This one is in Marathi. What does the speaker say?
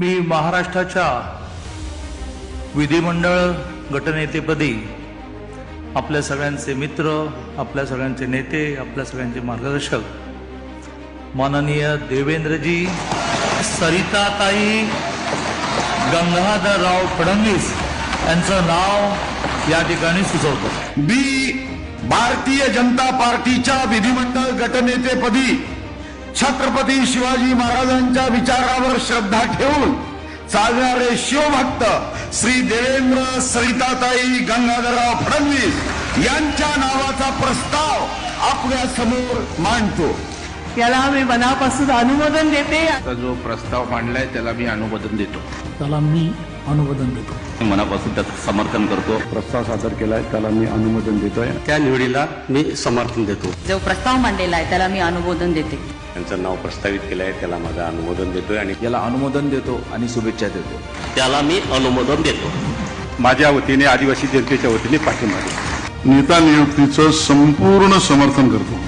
मी महाराष्ट्राच्या विधिमंडळ गटनेतेपदी आपल्या सगळ्यांचे मित्र आपल्या सगळ्यांचे नेते आपल्या सगळ्यांचे मार्गदर्शक माननीय देवेंद्रजी सरिताताई गंगाधरराव फडणवीस यांचं नाव या ठिकाणी सुचवतो. मी भारतीय जनता पार्टीच्या विधिमंडळ गटनेतेपदी छत्रपती शिवाजी महाराजांच्या विचारावर श्रद्धा ठेवून चालणारे शिवभक्त श्री देवेंद्र सरिताताई गंगाधरराव फडणवीस यांच्या नावाचा प्रस्ताव आपल्यासमोर मांडतो. याला मी मनापासून अनुमोदन देते. आता जो प्रस्ताव मांडलाय त्याला मी अनुमोदन देतो. त्याला मी अनुमोदन देतो. मनापासून त्याचं समर्थन करतो. प्रस्ताव सादर केलाय त्याला मी अनुमोदन देतोय. त्या निवडीला मी समर्थन देतो. जो प्रस्ताव मांडलेला आहे त्याला मी अनुमोदन देते. त्यांचं नाव प्रस्तावित केलं आहे त्याला माझं अनुमोदन देतोय आणि याला अनुमोदन देतो आणि शुभेच्छा देतो. त्याला मी अनुमोदन देतो. माझ्या वतीने आदिवासी जनतेच्या वतीने पाठिंबा देतो. नेता नियुक्तीचं संपूर्ण समर्थन करतो.